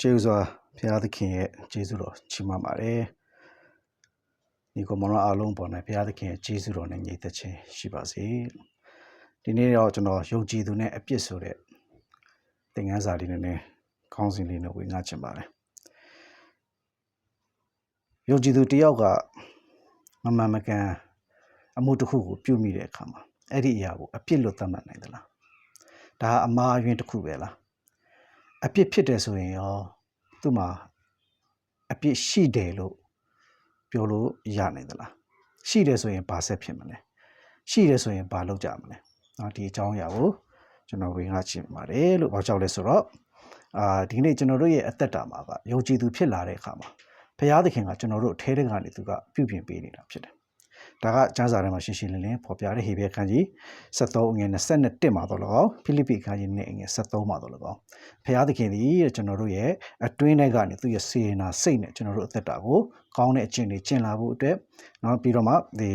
ရှေးဥစွာဘုရားသခင်ရဲ့ကျေးဇူးတော်ချီးမွမ်းပါတယ်ဒီကမ္ဘာအားလုံးပေါ်၌ဘုရားသခင်ရဲ့ကျေးဇူးတော်နဲ့ညီသက်ခြင်းရှိပါစေဒီနေ့တော့ကျွန်တော်ယုံကြည်သူနဲ့အပြစ်ဆိုတဲ့သင်ခန်းစာလေးနဲ့ခေါင်းစဉ်လေးနဲ့ဝင်ငါချင်ပါတယ်ယုံကြည်သူတယောက်ကမမှန်မကန်အမှုတစ်ခုကိုပြုမိတဲ့အခါမှာအဲ့ဒီအရာကိုအပြစ်လို့သတ်မှတ်နိုင်သလားဒါအမှားအယွင်းတစ်ခုပဲလား အပြစ်ဖြစ်တယ်ဆိုရင်ရောသူ့မှာအပြစ်ရှိတယ်လို့ပြောလို့ရနိုင်သလားရှိတယ်ဆိုရင်ဘာဆက်ဖြစ်မလဲရှိတယ်ဆိုရင်ဘာလုပ်ကြမလဲနော်ဒီအကြောင်းအရာကိုကျွန်တော်ဝင်ငါချင်ပါတယ်လို့ဘာကြောင့်လဲဆိုတော့အာဒီနေ့ကျွန်တော်တို့ရဲ့အသက်တာမှာကယုံကြည်သူဖြစ်လာတဲ့အခါမှာဘုရားသခင်ကကျွန်တော်တို့အထဲတကနေသူကပြုပြင်ပေးနေတာဖြစ်တယ် ဒါကကျမ်းစာထဲမှာရှင်းရှင်းလင်းလင်းဖော်ပြတဲ့ဟေဘဲခန်းကြီး73အငယ်21မှာတော့လည်းကောင်းဖိလိပ္ပိခန်းကြီး2အငယ်73မှာတော့လည်းကောင်းဖျားသခင်သည်တဲ့ကျွန်တော်တို့ရဲ့အတွင်းထဲကနေသူ့ရဲ့စေနာစိတ်နဲ့ကျွန်တော်တို့အသက်တာကိုကောင်းတဲ့အကျင့်တွေကျင့်လာဖို့အတွက်နောက်ပြီးတော့မှဒီ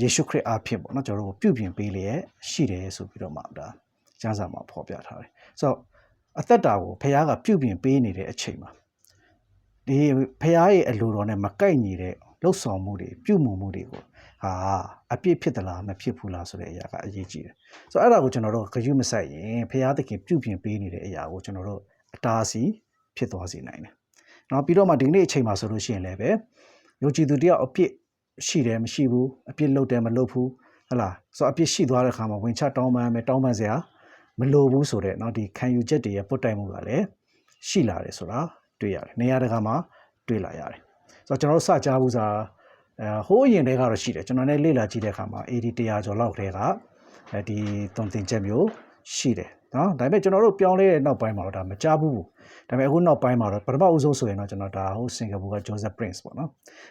ယေရှုခရစ်အားဖြင့်ပေါ့နော်ကျွန်တော်တို့ပြုပြင်ပေးလျက်ရှိတယ်ဆိုပြီးတော့မှဒါကျမ်းစာမှာဖော်ပြထားတယ်ဆိုတော့အသက်တာကိုဖခင်ကပြုပြင်ပေးနေတဲ့အချိန်မှာဒီဖခင်ရဲ့အလိုတော်နဲ့မကိုက်ညီတဲ့ လှုပ်ဆောင်မှုတွေပြုမှုမှုတွေကိုဟာအပြစ်ဖြစ်သလားမဖြစ်ဘူးလားဆိုတဲ့အရာကအရေးကြီးတယ်ဆိုတော့အဲ့ဒါကိုကျွန်တော်တို့ဂရုမစိုက်ရင်ဖျားသခင်ပြုပြင်ပေးနေတဲ့အရာကိုကျွန်တော်တို့အတားအဆီးဖြစ်သွားစေနိုင်တယ်။နောက်ပြီးတော့မှဒီနေ့အချိန်မှာဆိုလို့ရှိရင်လည်းပဲယုံကြည်သူတယောက်အပြစ်ရှိတယ်မရှိဘူးအပြစ်လုပ်တယ်မလုပ်ဘူးဟလားဆိုတော့အပြစ်ရှိသွားတဲ့အခါမှာဝင်ချတောင်းပန်မယ်တောင်းပန်စရာမလိုဘူးဆိုတဲ့เนาะဒီခံယူချက်တွေရဲ့ပုတ်တိုင်မှုကလည်းရှိလာတယ်ဆိုတာတွေ့ရတယ်။နေရာတကာမှာတွေ့လာရတယ်။ ဆိုတော့ကျွန်တော်တို့စကြဘူးစားအဲဟိုးအရင်တည်းကတော့ရှိတယ်ကျွန်တော်လည်းလေ့လာကြည့်တဲ့အခါမှာ AD 100ကျော်လောက်တည်းကအဲဒီတုံတင်ချက်မျိုးရှိတယ်နော်ဒါပေမဲ့ကျွန်တော်တို့ပြောင်းလဲတဲ့နောက်ပိုင်းမှာတော့ဒါမကြဘူးဒါပေမဲ့အခုနောက်ပိုင်းမှာတော့ပထမဦးဆုံးဆိုရင်တော့ကျွန်တော်ဒါဟိုစင်ကာပူက Joseph Prince ပေါ့နော်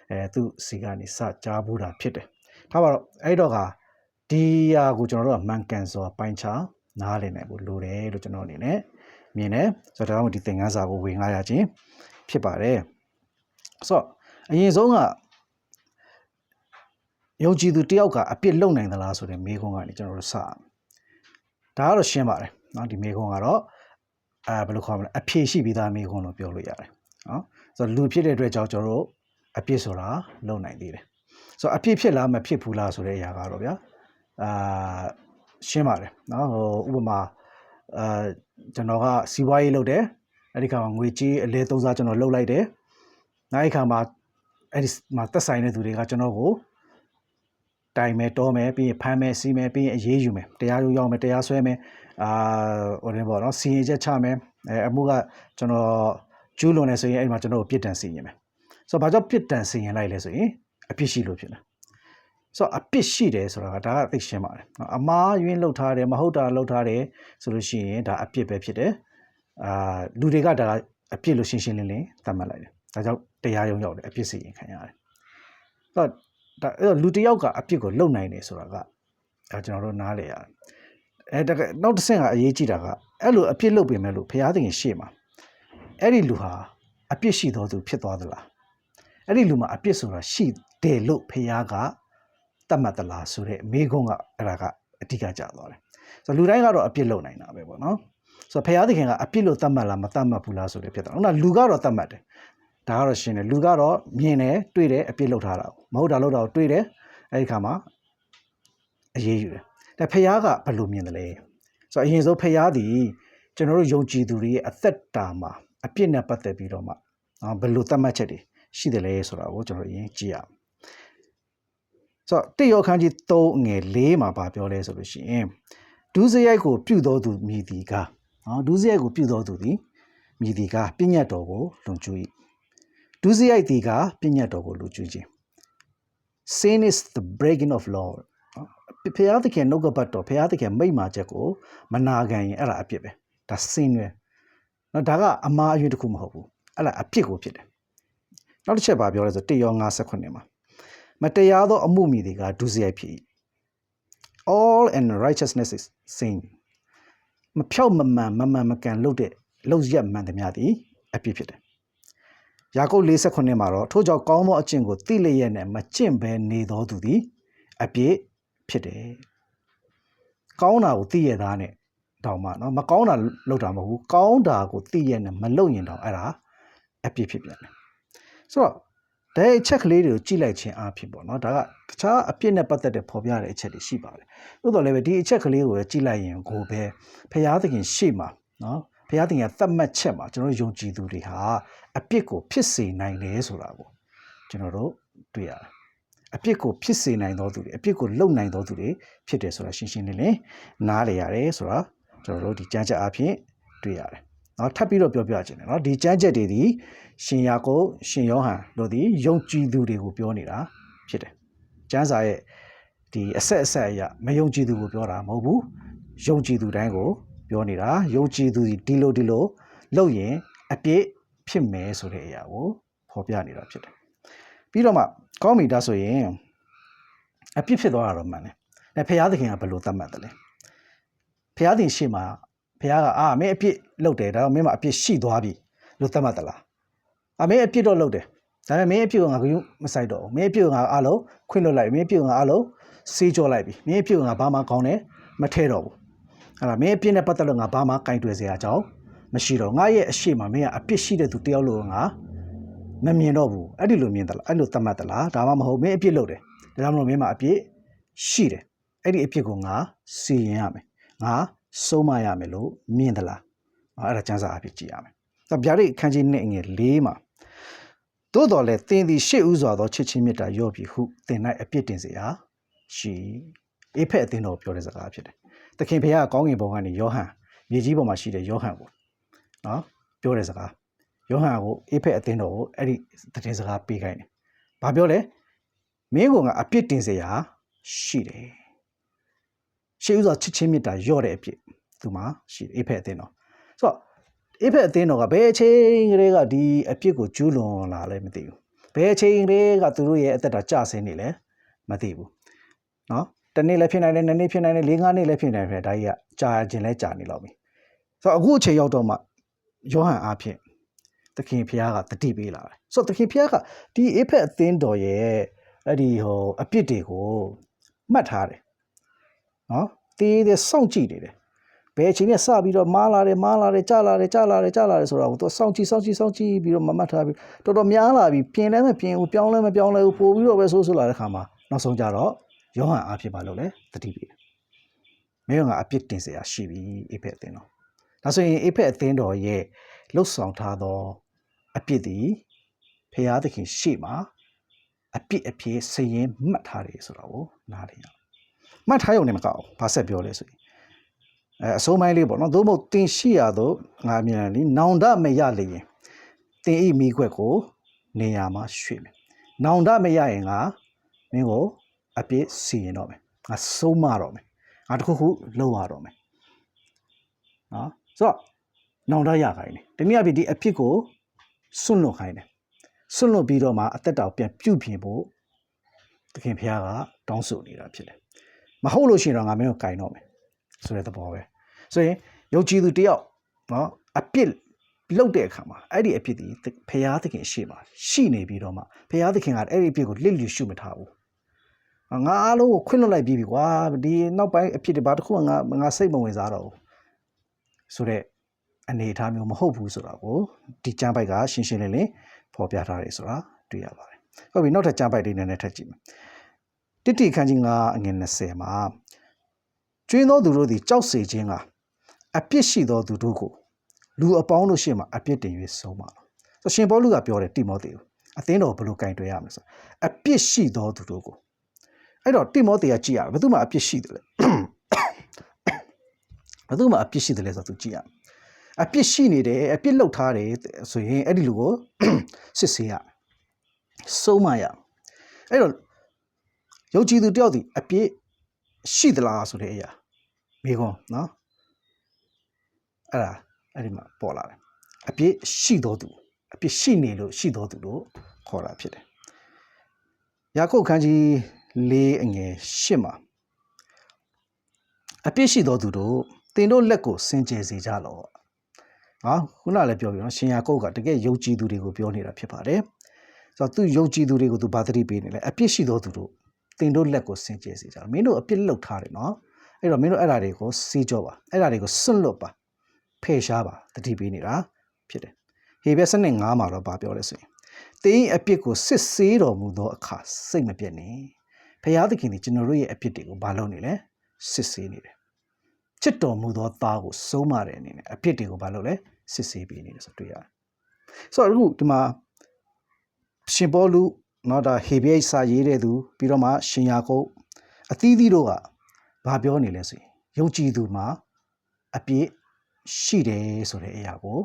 အဲသူစီကနေစကြားဘူးတာဖြစ်တယ်ထားပါတော့အဲ့တော့ကဒီဟာကိုကျွန်တော်တို့ကမှန်ကန်စွာပိုင်းခြားနားလည်နိုင်ဖို့လိုတယ်လို့ကျွန်တော်အနေနဲ့မြင်တယ်ဆိုတော့ဒါမှမဟုတ်ဒီသင်ခန်းစာကိုဝင်ငှားရခြင်းဖြစ်ပါတယ် ဆိုတော့အရင်ဆုံးကယုံကြည်သူတယောက်ကအပြစ်လုပ်နိုင်သလားဆိုတဲ့မေးခွန်းကနေကျွန်တော်တို့စအောင်ဒါကတော့ရှင်းပါတယ်เนาะဒီမေးခွန်းကတော့အဲဘယ်လိုခေါ်မလဲအဖြေရှိပြီးသားမေးခွန်းလို့ပြောလို့ရတယ်เนาะဆိုတော့လူဖြစ်တဲ့အတွက်ကြောင့်ကျွန်တော်တို့အပြစ်ဆိုတာလုပ်နိုင်သေးတယ်ဆိုတော့အပြစ်ဖြစ်လားမဖြစ်ဘူးလားဆိုတဲ့အရာကတော့ဗျာအာရှင်းပါတယ်เนาะဟိုဥပမာအာကျွန်တော်ကစီးပွားရေးလုပ်တယ်အဲ့ဒီခါမှာငွေကြေးအလဲသုံးစားကျွန်တော်လုပ်လိုက်တယ် နောက်အဲ့ဒီခါမှာအဲ့ဒီမှာသက်ဆိုင်တဲ့သူတွေကကျွန်တော်ကိုတိုင်မယ်တောမယ်ပြီးရင်ဖမ်းမယ်စီးမယ်ပြီးရင်အရေးယူမယ်တရားရုံးရောက်မယ်တရားစွဲမယ်အာဟိုတယ်ပေါ့နော်စီရင်ချက်ချမယ်အဲအမှုကကျွန်တော်ကျူးလွန်နေဆိုရင်အဲ့ဒီမှာကျွန်တော်ကိုပြစ်ဒဏ်စီရင်မယ်ဆိုတော့ဘာကြောင့်ပြစ်ဒဏ်စီရင်လိုက်လဲဆိုရင်အပြစ်ရှိလို့ဖြစ်တယ်ဆိုတော့အပြစ်ရှိတယ်ဆိုတာကဒါကသိရှင်းပါတယ်အမားယွင်းလှုပ်ထားတယ်မဟုတ်တာလှုပ်ထားတယ်ဆိုလို့ရှိရင်ဒါအပြစ်ပဲဖြစ်တယ်အာလူတွေကဒါကအပြစ်လို့ရှင်းရှင်းလင်းလင်းသတ်မှတ်လိုက်တယ် ဒါကြောင့်တရားရုံးရောက်တယ်အပြစ်စီရင်ခံရတယ်ဆိုတော့ဒါအဲ့တော့လူတစ်ယောက်ကအပြစ်ကိုလုံနိုင်တယ်ဆိုတာကဒါကျွန်တော်တို့နားလေရတယ်အဲတကယ်နောက်တစ်ဆင့်ကအရေးကြီးတာကအဲ့လိုအပြစ်လုပ်ပြင်မဲ့လို့ဘုရားသခင်ရှေ့မှာအဲ့ဒီလူဟာအပြစ်ရှိတော်သူဖြစ်သွားသလားအဲ့ဒီလူမှာအပြစ်ဆိုတာရှိတယ်လို့ဘုရားကတတ်မှတ်သလားဆိုတဲ့မိကုန်းကအဲ့ဒါကအဓိကကြသွားတယ်ဆိုတော့လူတိုင်းကတော့အပြစ်လုပ်နိုင်တာပဲပေါ့နော်ဆိုတော့ဘုရားသခင်ကအပြစ်လို့တတ်မှတ်လားမတတ်မှတ်ဘူးလားဆိုတဲ့ဖြစ်တာဟုတ်လားလူကတော့တတ်မှတ်တယ် ဒါကတော့ရှင်းတယ်လူကတော့မြင်တယ်တွေ့တယ်အပြစ်လုပ်ထားတာမဟုတ်တာလုပ်တာကိုတွေ့တယ်အဲ့ဒီခါမှာအရေးယူတယ်ဒါဖះကဘယ်လိုမြင်တယ်လဲဆိုတော့အရင်ဆုံးဖះသည်ကျွန်တော်တို့ယုံကြည်သူတွေရဲ့အသက်တာမှာအပြစ်နဲ့ပတ်သက်ပြီးတော့မှနော်ဘယ်လိုသတ်မှတ်ချက်တွေရှိတယ်လဲဆိုတာကိုကျွန်တော်အရင်ကြည့်ရအောင်ဆိုတော့တိယောခန်းကြီး3ငယ်4မှာဗာပြောလဲဆိုလို့ရှိရင်ဒုစရိုက်ကိုပြုတော်သူမြည်သည်ကနော်ဒုစရိုက်ကိုပြုတော်သူသည်မြည်သည်ကပြည့်ညတ်တော်ကိုလွန်ကျူး၏ ဒုစရိုက်သည်ကပြည့်ညတ်တော်ကိုလွန်ကျူးခြင်း sin is the breaking of law ဖျားသခင်နှုတ်ကပတ်တော်ဖျားသခင်မိတ်မာချက်ကိုမနာခံရင်အဲ့ဒါအပြစ်ပဲဒါ sin ပဲနော်ဒါကအမှားအယွင်းတစ်ခုမဟုတ်ဘူးအဲ့ဒါအပြစ်ကိုဖြစ်တယ်နောက်တစ်ချက်ပါပြောလဲဆိုတေယော59မှာမတရားသောအမှုမည်တွေကဒုစရိုက်ဖြစ်၏ all and righteousness is sin မဖြောက်မမှန်မမှန်မကန်လုပ်တဲ့လုပ်ရက်မှန်သမျှသည်အပြစ်ဖြစ်တယ် ယာကုပ်48မှာတော့ထို့ကြောင့်ကောင်းသောအကျင့်ကိုသိလျက်နဲ့မကျင့်ဘဲနေတော်သူသည်အပြစ်ဖြစ်တယ်။ကောင်းတာကိုသိရတာနဲ့တောင်မှနော်မကောင်းတာလောက်တာမဟုတ်ဘူးကောင်းတာကိုသိရနဲ့မလုံရင်တောင်အဲ့ဒါအပြစ်ဖြစ်ပြန်တယ်။ဆိုတော့ဒါရဲ့အချက်ကလေးတွေကိုကြည့်လိုက်ခြင်းအားဖြင့်ပေါ့နော်ဒါကတခြားအပြစ်နဲ့ပတ်သက်တဲ့ဖော်ပြတဲ့အချက်တွေရှိပါတယ်။သို့တော်လည်းပဲဒီအချက်ကလေးကိုကြည့်လိုက်ရင်ကိုပဲဖရာသခင်ရှေ့မှာနော် ဖရာသခင်ကသတ်မှတ်ချက်မှာကျွန်တော်တို့ယုံကြည်သူတွေဟာအပြစ်ကိုဖြစ်စေနိုင်တယ်ဆိုတာကိုကျွန်တော်တို့တွေ့ရတယ်အပြစ်ကိုဖြစ်စေနိုင်သောသူတွေအပြစ်ကိုလုံနိုင်သောသူတွေဖြစ်တယ်ဆိုတာရှင်းရှင်းလင်းလင်းနားလည်ရတယ်ဆိုတာကျွန်တော်တို့ဒီကြမ်းချက်အဖြစ်တွေ့ရတယ်။နော်ထပ်ပြီးတော့ပြောပြခြင်းတယ်နော်ဒီကြမ်းချက်တွေဒီရှင်ယာကုပ်ရှင်ယောဟန်တို့ဒီယုံကြည်သူတွေကိုပြောနေတာဖြစ်တယ်။ကျမ်းစာရဲ့ဒီအဆက်အဆက်အရမယုံကြည်သူကိုပြောတာမဟုတ်ဘူး။ယုံကြည်သူတိုင်းကို ပြောနေတာယုံကြည်သူဒီလိုဒီလိုလုပ်ရင်အပြစ်ဖြစ်မယ်ဆိုတဲ့အရာကိုဖော်ပြနေတာဖြစ်တယ်။ပြီးတော့မှကောင်းပြီဒါဆိုရင်အပြစ်ဖြစ်သွားတာတော့မှန်တယ်။အဲဖရာသခင်ကဘယ်လိုသတ်မှတ်တယ်လဲ။ဖရာသခင်ရှေ့မှာဖရာကအာမင်းအပြစ်လုပ်တယ်ဒါတော့မင်းမအပြစ်ရှိသွားပြီလို့သတ်မှတ်သလား။အာမင်းအပြစ်တော့လုပ်တယ်။ဒါပေမဲ့မင်းအပြစ်ကိုငါကယူမဆိုင်တော့ဘူး။မင်းအပြစ်ကိုငါအားလုံးခွင့်လွတ်လိုက်ပြီ။မင်းအပြစ်ကိုငါအားလုံးစေးကြောလိုက်ပြီ။မင်းအပြစ်ကိုငါဘာမှကောင်းတယ်မထဲတော့ဘူး။ အဲ့ဒါမင်းအပြစ်နဲ့ပတ်သက်လို့ငါဘာမှကင်တွယ်စရာအကြောင်းမရှိတော့ငါရဲ့အရှိမမင်းကအပြစ်ရှိတဲ့သူတယောက်လို့ငါမမြင်တော့ဘူးအဲ့ဒီလိုမြင်သလားအဲ့လိုသတ်မှတ်သလားဒါမှမဟုတ်မင်းအပြစ်လုပ်တယ်ဒါကြောင့်မလို့မင်းမှာအပြစ်ရှိတယ်အဲ့ဒီအပြစ်ကိုငါစီရင်ရမယ်ငါဆုံးမရမယ်လို့မြင်သလားအဲ့ဒါကျမ်းစာအဖြစ်ကြည့်ရမယ်ဒါဗျာဒိတ်အခန်းကြီး1ငယ်၄မှာသို့တော်လည်းသင်သည်ရှေ့ဥစွာသောချစ်ချင်းမေတ္တာရော့ပြီဟုသင်၌အပြစ်တင်စေရာရှိအေဖက်အသင်းတော်ပြောတဲ့စကားဖြစ်တယ် သခင်ဘုရားကကောင်းကင်ဘုံကနေယောဟန်မြေကြီးပေါ်မှာရှိတဲ့ယောဟန်ကိုနော်ပြောတဲ့စကားယောဟန်ကိုအေဖက်အသင်းတော်ကိုအဲ့ဒီသတင်းစကားပေးခိုင်းတယ်။ဘာပြောလဲမင်းကအပြစ်တင်စရာရှိတယ်။ရှေးဥစွာချစ်ချင်းမေတ္တာရော့တဲ့အပြစ်သူမှာရှိတယ်အေဖက်အသင်းတော်ဆိုတော့အေဖက်အသင်းတော်ကဘယ်အချိန်ကလေးကဒီအပြစ်ကိုကျူးလွန်လာလဲမသိဘူး။ဘယ်အချိန်ကလေးကသူတို့ရဲ့အသက်တာကြဆင်းနေလဲမသိဘူး။နော် တနေ့လည်းဖြစ်နိုင်တယ်နှစ်နေ့ဖြစ်နိုင်တယ်လေးငါးနေ့လည်းဖြစ်နိုင်တယ်ဒါကြီးကကြာခြင်းလဲကြာနေလောက်ပြီ။ဆိုတော့အခုအချိန်ရောက်တော့မှယောဟန်အားဖြင့်သခင်ဖျားကတတိပေးလာတယ်ဆိုတော့သခင်ဖျားကဒီအေဖက်အသင်းတော်ရဲ့အဲ့ဒီဟိုအပြစ်တွေကိုမှတ်ထားတယ်နော်တေးသေးစောင့်ကြည့်နေတယ်ဘယ်အချိန်နဲ့စပြီးတော့မားလာတယ်မားလာတယ်ကြာလာတယ်ကြာလာတယ်ကြာလာတယ်ဆိုတာကိုသူစောင့်ကြည့်စောင့်ကြည့်စောင့်ကြည့်ပြီးတော့မမှတ်ထားပြီးတော်တော်များလာပြီးပြင်လဲမပြင်ဘူးပြောင်းလဲမပြောင်းလဲဘူးပို့ပြီးတော့ပဲဆိုးဆိုးလာတဲ့ခါမှာနောက်ဆုံးကြတော့ ယောဟန်အားဖြင့်မလုပ်လဲတတိပေးတယ်မင်းကအပြစ်တင်เสียရှိပြီအေဖက်အသင်းတော်ဒါဆိုရင်အေဖက်အသင်းတော်ရဲ့လှုပ်ဆောင်ထားသောအပြစ်သည်ဖရာသခင်ရှေ့မှာအပြစ်အဖြစ်စည်ရင်မှတ်ထားတယ်ဆိုတော့ကိုနားလည်ရအောင်မှတ်ထားရုံနဲ့မကောက်ဘူးဘာဆက်ပြောလဲဆိုရင်အဲအစိုးမိုင်းလေးပေါ့နော်သို့မဟုတ်တင်ရှိရသောငါမြန်လီနောင်တမရလေရင်တင်ဤမိခွက်ကိုနေရာမှာရွှေ့မယ်နောင်တမရရင်ငါမင်းကို အပြစ်စီရင်တော့မယ်ငါဆုံးမတော့မယ်ငါတခုခုလုပ်ရတော့မယ်နော်ဆိုတော့နောင်တရခိုင်းတယ်တနည်းအားဖြင့်ဒီအဖြစ်ကိုစွန့်လွတ်ခိုင်းတယ်စွန့်လွတ်ပြီးတော့မှအသက်တော်ပြန်ပြုတ်ပြင်ဖို့သခင်ဖះကတောင်းဆိုနေတာဖြစ်တယ်မဟုတ်လို့ရှိရင်တော့ငါမင်းကိုကင်တော့မယ်ဆိုတဲ့သဘောပဲဆိုရင်ယုံကြည်သူတယောက်နော်အပြစ်လုတ်တဲ့အခါမှာအဲ့ဒီအပြစ်ဒီဖះသခင်ရှေ့မှာရှိနေပြီးတော့မှဖះသခင်ကအဲ့ဒီအပြစ်ကိုလစ်လျူရှုမထားဘူး ငါအားလုံးကိုခွင့်လွတ်လိုက်ပြီးပြီကွာဒီနောက်ပိုင်းအဖြစ်တွေဘာတစ်ခုမှငါငါစိတ်မဝင်စားတော့ဘူးဆိုတော့အနေအထားမျိုးမဟုတ်ဘူးဆိုတာကိုဒီကျမ်းပိုက်ကရှင်းရှင်းလင်းလင်းဖော်ပြထားတယ်ဆိုတာတွေ့ရပါတယ်ဟုတ်ပြီနောက်ထပ်ကျမ်းပိုက်လေးနည်းနည်းထပ်ကြည့်မယ်တိတိခန်းကြီး9အငယ်20မှာကျွင်းသောသူတို့သည်ကြောက်စေခြင်းကအပြစ်ရှိသောသူတို့ကိုလူအပေါင်းတို့ရှေ့မှာအပြစ်တင်၍ဆုံးပါတော့ဆိုရှင်ပေါလုကပြောတယ်တိမောသေကိုအသင်းတော်ဘယ်လိုကင်တွယ်ရမလဲဆိုအပြစ်ရှိသောသူတို့ကို အဲ့တော့တိမောသေကကြည့်ရဘယ်သူမှအပြစ်ရှိတယ်လဲဘယ်သူမှအပြစ်ရှိတယ်လဲဆိုတော့သူကြည့်ရအပြစ်ရှိနေတယ်အပြစ်လောက်ထားတယ်ဆိုရင်အဲ့ဒီလူကိုစစ်ဆေးရဆုံးမရအဲ့တော့ယုံကြည်သူတယောက်ဒီအပြစ်ရှိသလားဆိုတဲ့အရာမိကောနော်အဲ့ဒါအဲ့ဒီမှာပေါ်လာတယ်အပြစ်ရှိတော်သူအပြစ်ရှိနေလို့ရှိတော်သူလို့ခေါ်တာဖြစ်တယ်ယာကုပ်ခန်းကြီး ၄အငယ်၈မှာအပြစ်ရှိတော်သူတို့တင်တို့လက်ကိုစင်ကြယ်စေကြလော့ဟာခုနလည်းပြောပြီးနော်ရှင်ယာကုတ်ကတကယ်ယုံကြည်သူတွေကိုပြောနေတာဖြစ်ပါတယ်ဆိုတော့သူယုံကြည်သူတွေကိုသူဗာသတိပေးနေလဲအပြစ်ရှိသောသူတို့တင်တို့လက်ကိုစင်ကြယ်စေကြလော့မင်းတို့အပြစ်လောက်ထားတယ်နော်အဲ့တော့မင်းတို့အဲ့ဓာတွေကိုစီးကြောပါအဲ့ဓာတွေကိုစွန့်လွတ်ပါဖယ်ရှားပါတတိပေးနေတာဖြစ်တယ်ဟေဘဲစနစ်9မှာတော့ဗာပြောလဲဆိုရင်တင်းအပြစ်ကိုစစ်ဆေးတော်မူသောအခါစိတ်မပြတ်နဲ့ ဖရာသခင်ဒီကျွန်တော်တို့ရဲ့အပြစ်တွေကိုဘာလုပ်နေလဲစစ်ဆေးနေတယ်ချစ်တော်မူသောသားကိုစိုးမတဲ့အနေနဲ့အပြစ်တွေကိုဘာလုပ်လဲစစ်ဆေးပေးနေတယ်ဆိုတွေ့ရတယ်ဆိုတော့အခုဒီမှာရှင်ဘောလူနော်ဒါဟေဘဲစာရေးတဲ့သူပြီးတော့မှရှင်ယာကုပ်အသီးသီးတို့ကဘာပြောနေလဲဆိုရင်ယုံကြည်သူမှာအပြစ်ရှိတယ်ဆိုတဲ့အရာကို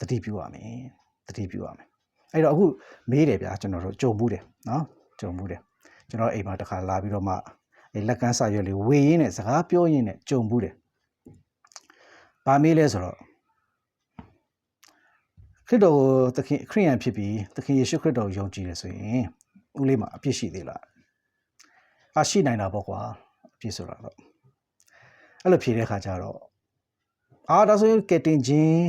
တတိပြုရမယ်တတိပြုရမယ်အဲ့တော့အခုမေးတယ်ဗျာကျွန်တော်တို့ကြုံမှုတယ်နော်ကြုံမှုတယ် ကျွန်တော်အိမ်မှာတခါလာပြီးတော့မှလက်ကန်းစာရွက်လေးဝေရင်းနဲ့စကားပြောရင်းနဲ့ကြုံဘူးတယ်။ဘာမေးလဲဆိုတော့ခရစ်တော်ကိုသခင်ခရိယန်ဖြစ်ပြီးသခင်ယေရှုခရစ်တော်ကိုယုံကြည်တယ်ဆိုရင်ဦးလေးမှာအပြစ်ရှိသေးလား။အာရှိနိုင်တာပေါ့ကွာအပြစ်ဆိုတာတော့အဲ့လိုဖြေတဲ့ခါကျတော့အာဒါဆိုရင်ကက်တင်ချင်း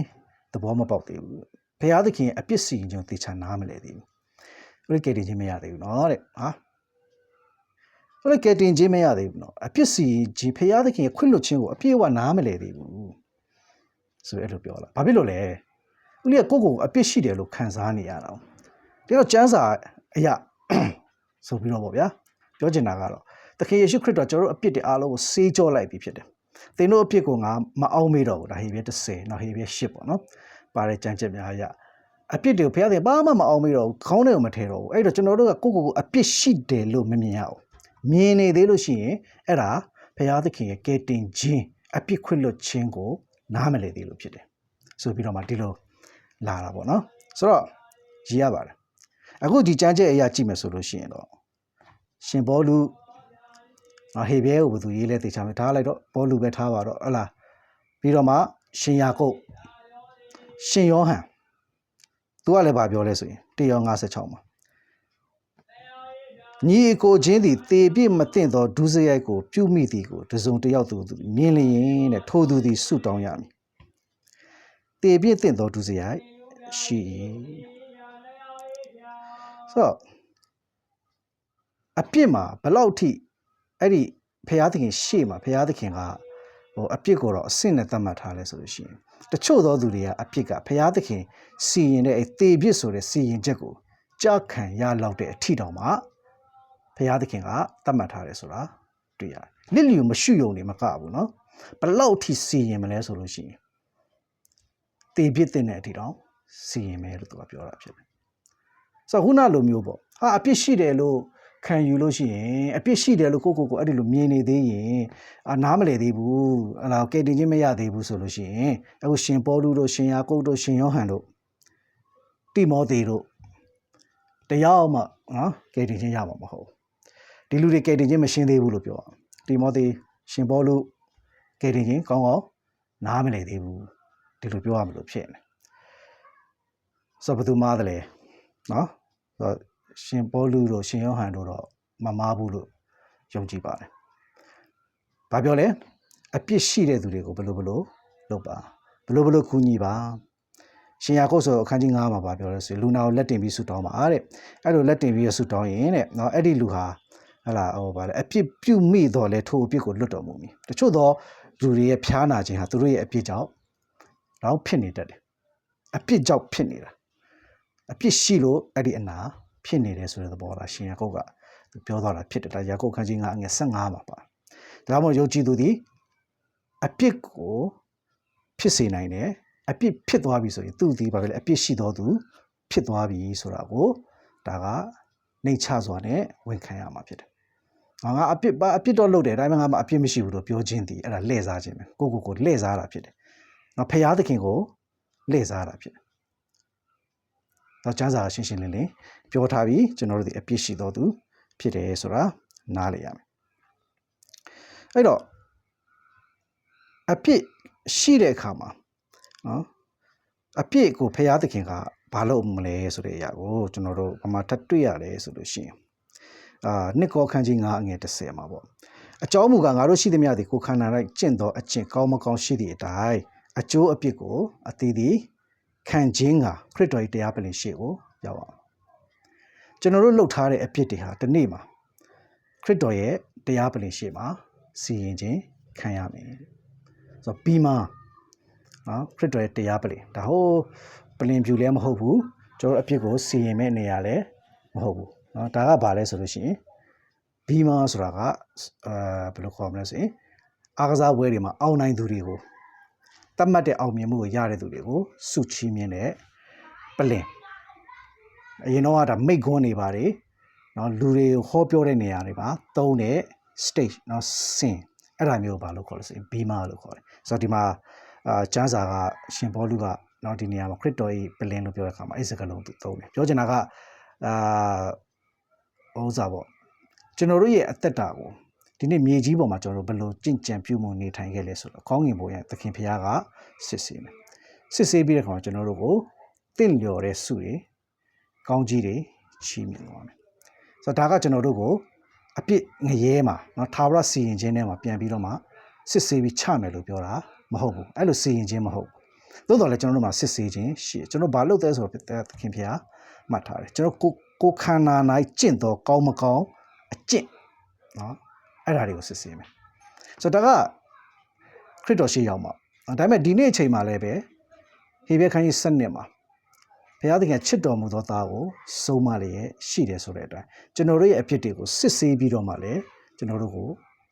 သဘောမပေါက်သေးဘူး။ဘုရားသခင်အပြစ်စီရင်ကြောင့်တေချာနားမလဲသေးဘူး။ဦးလေးကက်တင်ချင်းမရသေးဘူးနော်တဲ့။ဟာ ဆိုတော့ကယ်တင်ခြင်းမရသေးဘူးနော်အပြစ်စီကြီးဖရာသခင်ခွင့်လွှတ်ခြင်းကိုအပြည့်အဝနားမလည်သေးဘူးဆိုတော့အဲ့လိုပြောလာဘာဖြစ်လို့လဲဦးလေးကကိုယ့်ကိုယ်အပြစ်ရှိတယ်လို့ခံစားနေရတာ။ဒါတော့ကျမ်းစာအရာဆိုပြီးတော့ဗောဗျာပြောချင်တာကတော့သခင်ယေရှုခရစ်တော်ကျွန်တော်တို့အပြစ်တွေအားလုံးကိုဆေးကြောလိုက်ပြီးဖြစ်တယ်။သင်တို့အပြစ်ကိုငါမအောင်မေတော့ဘူးဒါဟေဘရဲ10နော်ဟေဘရဲ10ပေါ့နော်။ပါတဲ့ကြမ်းချက်များအရာအပြစ်တွေကိုဘုရားသခင်ဘာမှမအောင်မေတော့ဘူးခေါင်းထဲကိုမထည့်တော့ဘူး။အဲ့တော့ကျွန်တော်တို့ကကိုယ့်ကိုယ်ကိုအပြစ်ရှိတယ်လို့မမြင်ရဘူး မြင်နေသေးလို့ရှိရင်အဲ့ဒါဘုရားသခင်ရဲ့ကယ်တင်ခြင်းအပြစ်ခွင့်လွှတ်ခြင်းကို နားမလည်သေးလို့ဖြစ်တယ်။ဆိုပြီးတော့မှဒီလိုလာတာပေါ့နော်ဆိုတော့ရည်ရပါတယ်အခုဒီကြမ်းကျက်အရာကြည့်မယ်ဆိုလို့ရှိရင်တော့ရှင်ဘောလူနော်ဟေဘဲကိုဘယ်သူရေးလဲသိချာမယ်ထားလိုက်တော့ဘောလူပဲထားပါတော့ဟလားပြီးတော့မှရှင်ယာကုပ်ရှင်ယောဟန်သူကလည်းဗာပြောလဲဆိုရင်တေယော56မှာ ညီအကိုချင်းသည်တေပြစ်မသိသောဒုစရိုက်ကို ပြုမိသည်ကိုတစုံတစ်ယောက်သူမြင်လျင်တဲ့ထိုသူသည်ဆုတောင်းရမည်တေပြစ်သိသောဒုစရိုက်ရှိဆိုတော့အပြစ်မှာဘလောက်ထိအဲ့ဒီဖရာသခင်ရှေ့မှာဖရာသခင်ကဟိုအပြစ်ကိုတော့အဆင့်နဲ့သတ်မှတ်ထားလဲဆိုလို့ရှိရင်တချို့သောသူတွေကအပြစ်ကဖရာသခင်စီရင်တဲ့အဲ့တေပြစ်ဆိုတဲ့စီရင်ချက်ကိုကြောက်ခံရလောက်တဲ့အထီတောင်မှ ဖရာသခင်ကသတ်မှတ်ထားတယ်ဆိုတာတွေ့ရတယ်လစ်လျူမရှုယုံနေမကဘူးเนาะဘလောက်ထိစီရင်မလဲဆိုလို့ရှိရင်တေပြစ်တဲ့အထီတောင်စီရင်မယ်လို့သူကပြောတာဖြစ်တယ်။ဆိုတော့ခုနလိုမျိုးပေါ့။ဟာအပြစ်ရှိတယ်လို့ခံယူလို့ရှိရင်အပြစ်ရှိတယ်လို့ကိုကိုကိုအဲ့ဒီလိုမြင်နေသေးရင်အာနားမလည်သေးဘူး။အဲ့ဒါကဲတင်ချင်းမရသေးဘူးဆိုလို့ရှိရင်အခုရှင်ပေါလုတို့ရှင်ယာကုပ်တို့ရှင်ယောဟန်တို့တိမောသေတို့တရားမှနော်ကဲတင်ချင်းရမှာမဟုတ်ဘူး။ ဒီလူတွေကဲတင်ချင်းမရှင်းသေးဘူးလို့ပြောအောင်။တိမောသေရှင်ပေါလုကဲတင်ချင်းကောင်းကောင်းနားမလည်သေးဘူး။ဒီလိုပြောရမလို့ဖြစ်နေ။ဆိုတော့ဘယ်သူမားတယ်လဲနော်ဆိုတော့ရှင်ပေါလုတို့ရှင်ယောဟန်တို့တော့မမားဘူးလို့ယုံကြည်ပါတယ်။ဘာပြောလဲအပြစ်ရှိတဲ့သူတွေကိုဘယ်လိုဘယ်လိုလုပ်ပါဘယ်လိုဘယ်လိုကူညီပါရှင်ယာကုပ်ဆိုအခန်းကြီး9မှာဗာပြောလဲဆိုလူနာကိုလက်တင်ပြီးဆူတောင်းပါတဲ့အဲ့လိုလက်တင်ပြီးဆူတောင်းရင်တဲ့နော်အဲ့ဒီလူဟာ ဟလာဟိုဗာလဲအပြစ်ပြုမိတော့လဲထိုအပြစ်ကိုလွတ်တော်မူမည်တချို့သောလူတွေရဲ့ဖျားနာခြင်းဟာသူတို့ရဲ့အပြစ်ကြောင့်တော့ဖြစ်နေတတ်တယ်အပြစ်ကြောင့်ဖြစ်နေတာအပြစ်ရှိလို့အဲ့ဒီအနာဖြစ်နေတယ်ဆိုတဲ့သဘောလားရှင်ယာကုပ်ကသူပြောသွားတာဖြစ်တယ်ဒါယာကုပ်ခန်းကြီး9အငယ်15မှာပါဒါမှမဟုတ်ယုံကြည်သူသည်အပြစ်ကိုဖြစ်စေနိုင်တယ်အပြစ်ဖြစ်သွားပြီဆိုရင်သူ့ဒီဘာပဲလဲအပြစ်ရှိတော်သူဖြစ်သွားပြီဆိုတာကိုဒါကနှိမ်ချစွာနဲ့ဝန်ခံရမှာဖြစ်တယ် ငါငါအပြစ်ပါအပြစ်တော့လုပ်တယ်ဒါပေမဲ့ငါမှအပြစ်မရှိဘူးလို့ပြောခြင်းဒီအဲ့ဒါလှည့်စားခြင်းပဲကိုကိုကိုလှည့်စားတာဖြစ်တယ်ငါဖျားသခင်ကိုလှည့်စားတာဖြစ်တယ်တော့ကျမ်းစာရှင်းရှင်းလင်းလင်းပြောထားပြီးကျွန်တော်တို့ဒီအပြစ်ရှိတော်သူဖြစ်တယ်ဆိုတာနားလည်ရမယ်အဲ့တော့အပြစ်ရှိတဲ့အခါမှာနော်အပြစ်ကိုဖျားသခင်ကဘာလို့မလဲဆိုတဲ့အရာကိုကျွန်တော်တို့ဘာမှထပ်တွေ့ရတယ်ဆိုလို့ရှိရင် အာနှစ်ကောခန်းကြီး9အငယ်30မှာပေါ့အကြောင်းမူကားငါတို့ရှိသမျှသည်ကိုခန္ဓာ၌ကျင့်သောအကျင့်ကောင်းမကောင်းရှိသည့်အတိုင်းအကျိုးအပြစ်ကိုအသီးသီးခံခြင်းကခရစ်တော်၏တရားပလင်ရှေ့ကိုရောက်အောင်ကျွန်တော်တို့လှုပ်ထားတဲ့အပြစ်တွေဟာဒီနေ့မှာခရစ်တော်ရဲ့တရားပလင်ရှေ့မှာစီရင်ခြင်းခံရမယ်ဆိုတော့ပြီးမှနော်ခရစ်တော်ရဲ့တရားပလင်ဒါဟိုပလင်ဖြူလည်းမဟုတ်ဘူးကျွန်တော်တို့အပြစ်ကိုစီရင်မဲ့နေရလဲမဟုတ်ဘူး နော်ဒါကဘာလဲဆိုလို့ရှိရင်ဘီမာဆိုတာကအာဘယ်လိုခေါ်မလဲဆိုရင်အားကစားပွဲတွေမှာအောင်နိုင်သူတွေကိုတတ်မှတ်တဲ့အောင်မြင်မှုကိုရတဲ့သူတွေကိုစုချီးမြှင့်တဲ့ပလင်အရင်တော့ကဒါမိတ်ကွန်းနေပါတယ်နော်လူတွေကိုဟောပြောတဲ့နေရာတွေမှာသုံးတဲ့ stage နော် scene အဲ့ဒါမျိုးဘာလို့ခေါ်လဲဆိုရင်ဘီမာလို့ခေါ်တယ်ဆိုတော့ဒီမှာအာကျမ်းစာကရှင်ဘောလူကနော်ဒီနေရာမှာခရစ်တော်ရဲ့ပလင်လို့ပြောတဲ့အခါမှာအဲ့စကားလုံးသူသုံးတယ်ပြောချင်တာကအာ ဥစားပေါ့ကျွန်တော်တို့ရဲ့အသက်တာကိုဒီနေ့မြေကြီးပေါ်မှာကျွန်တော်တို့ဘယ်လိုကြင်ကြံပြုမှုနေထိုင်ခဲ့လဲဆိုတော့ကောင်းငင်ဘုံရဲ့သခင်ဖခင်ကစစ်ဆေးမယ်စစ်ဆေးပြီးတဲ့အခါမှာကျွန်တော်တို့ကိုတင့်လျော်တဲ့ဆုတွေကောင်းကြီးတွေချီးမြှင့်သွားမယ်ဆိုတော့ဒါကကျွန်တော်တို့ကိုအပြစ်ငရဲမှာเนาะထာဝရစီရင်ခြင်းထဲမှာပြန်ပြီးတော့မှစစ်ဆေးပြီးချမယ်လို့ပြောတာမဟုတ်ဘူးအဲ့လိုစီရင်ခြင်းမဟုတ်ဘူးသို့တော်လည်းကျွန်တော်တို့မှာစစ်ဆေးခြင်းရှိတယ်ကျွန်တော်ဘာလုပ်သလဲဆိုတော့သခင်ဖခင်မှတ်ထားတယ်ကျွန်တော်ကို ကိုခန္ဓာ၌ကျင့်တော့ကောင်းမကောင်းအကျင့်နော်အဲ့ဒါတွေကိုစစ်ဆေးမယ်ဆိုတော့ဒါကခရစ်တော်ရှေ့ရောက်မှာဒါပေမဲ့ဒီနေ့အချိန်မှာလည်းပဲဟေဘဲခန်းကြီး7နှစ်မှာဘုရားသခင်ချစ်တော်မူသောသားကိုစိုးမလျက်ရှိတယ်ဆိုတဲ့အတိုင်းကျွန်တော်တို့ရဲ့အဖြစ်တွေကိုစစ်ဆေးပြီးတော့မှလည်းကျွန်တော်တို့ကို